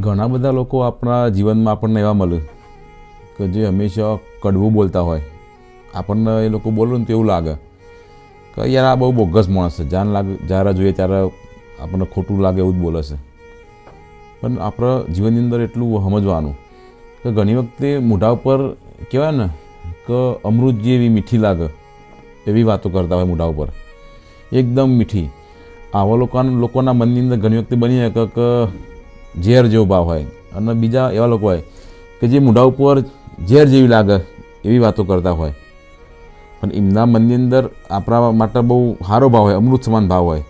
ઘણા બધા લોકો આપણા જીવનમાં આપણને એવા મળે કે જે હંમેશા કડવું બોલતા હોય. આપણને એ લોકો બોલે ને તો એવું લાગે કે યાર આ બહુ બોગસ માણસ છે. જાન લાગે, જ્યારે જોઈએ ત્યારે આપણને ખોટું લાગે એવું જ બોલે છે. પણ આપણા જીવનની અંદર એટલું સમજવાનું કે ઘણી વખતે મોઢા ઉપર કહેવાય ને કે અમૃત જેવી મીઠી લાગે એવી વાતો કરતા હોય મોઢા ઉપર. એકદમ મીઠી. આવા લોકોના લોકોના મનની અંદર ઘણી વખતે બની શકે કે ઝેર જેવો ભાવ હોય. અને બીજા એવા લોકો હોય કે જે મોઢા ઉપર ઝેર જેવી લાગે એવી વાતો કરતા હોય. પણ એમના મનની અંદર આપણા માટે બહુ સારો ભાવ હોય, અમૃત સમાન ભાવ હોય.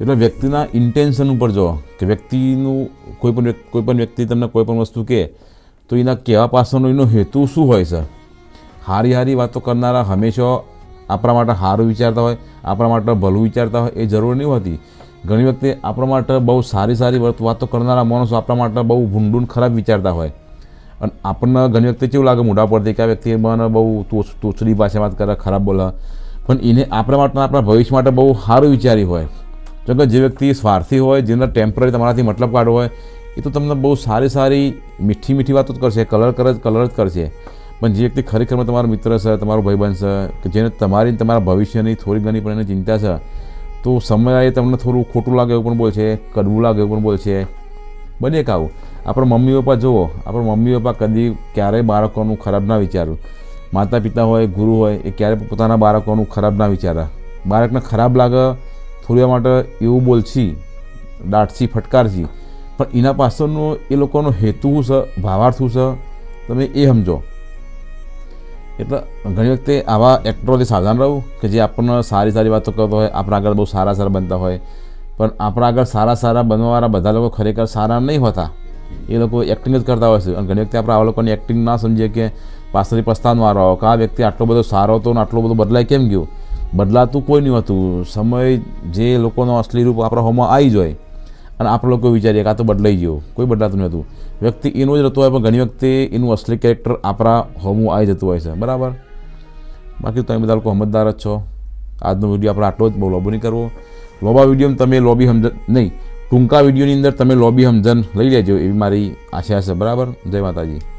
એટલે વ્યક્તિના ઇન્ટેન્શન ઉપર જો કે વ્યક્તિનું કોઈ પણ કોઈ પણ વ્યક્તિ તમને કોઈ પણ વસ્તુ કહે, તો એના કહેવા પાછળનો એનો હેતુ શું હોય છે? હારી હારી વાતો કરનારા હંમેશા આપણા માટે સારું વિચારતા હોય, આપણા માટે ભલું વિચારતા હોય, એ જરૂર નહીં હોતી. ઘણી વખતે આપણા માટે બહુ સારી સારી વાત- કરનારા માણસો આપણા માટે બહુ ભૂંડું ખરાબ વિચારતા હોય. અને આપણને ઘણી વખતે કેવું લાગે મોઢા પરથી કે આ વ્યક્તિ મને બહુ તોછ તોછડી ભાષા વાત કરે, ખરાબ બોલે. પણ એને આપણા માટે આપણા ભવિષ્ય માટે બહુ સારું વિચારી હોય. જો કે જે વ્યક્તિ સ્વાર્થી હોય, જેને ટેમ્પરરી તમારાથી મતલબ કાઢવો હોય, એ તો તમને બહુ સારી સારી મીઠી મીઠી વાતો જ કરશે, કલર કલર કલર જ કરશે. પણ જે વ્યક્તિ ખરેખરમાં તમારો મિત્ર છે, તમારો ભાઈબંધ છે, કે જેને તમારી તમારા ભવિષ્યની થોડી ઘણી પણ એને ચિંતા છે તો સમય આવે તમને થોડું ખોટું લાગે એવું પણ બોલશે કડવું લાગે એવું પણ બોલશે બને કાવું આપણા મમ્મી પપ્પા જુઓ, આપણા મમ્મી પપ્પા કદી ક્યારેય બાળકોનું ખરાબ ના વિચારું. માતા પિતા હોય, ગુરુ હોય, એ ક્યારેય પોતાના બાળકોનું ખરાબ ના વિચારે. બાળકને ખરાબ લાગે થોડી માટે એવું બોલશી દાટશી ફટકારશી પણ એના પાછળનો એ લોકોનો હેતુ શું છે, ભાવાર્થ શું છે, તમે એ સમજો. એટલે ઘણી વખતે આવા એક્ટરોથી સાવધાન રહું કે જે આપણને સારી સારી વાતો કરતો હોય, આપણા આગળ બહુ સારા સારા બનતા હોય. પણ આપણા આગળ સારા સારા બનવાવાળા બધા લોકો ખરેખર સારા નહીં હોતા. એ લોકો એક્ટિંગ જ કરતા હોય છે. અને ઘણી વખતે આપણે આવા લોકોની એક્ટિંગ ના સમજીએ કે પાછળથી પસ્તાનો વારો આવે કે આ વ્યક્તિ આટલો બધો સારો હતો ને આટલો બધો બદલાય કેમ ગયો? બદલાતું કોઈ નહીં હતું. સમય જે લોકોનો અસલી રૂપ આપણા હોમાં આવી જાય અને આપણે લોકો વિચારીએ કે આ તો બદલાઈ ગયો, કોઈ બદલાતું નહોતું. વ્યક્તિ એનું જ રહેતો હોય, પણ ઘણી વખતે એનું અસલી કેરેક્ટર આપણા હોમું આવી જતું હોય છે. બરાબર? બાકી તમે બધા લોકો સમજદાર જ છો. આજનો વીડિયો આપણે આટલો જ બહુ લોબો નહીં કરવો. લોબા વીડિયો તમે લોબી સમજણ નહીં, ટૂંકા વિડીયોની અંદર તમે લોબી સમજણ લઈ લેજો એવી મારી આશા છે. બરાબર? જય માતાજી.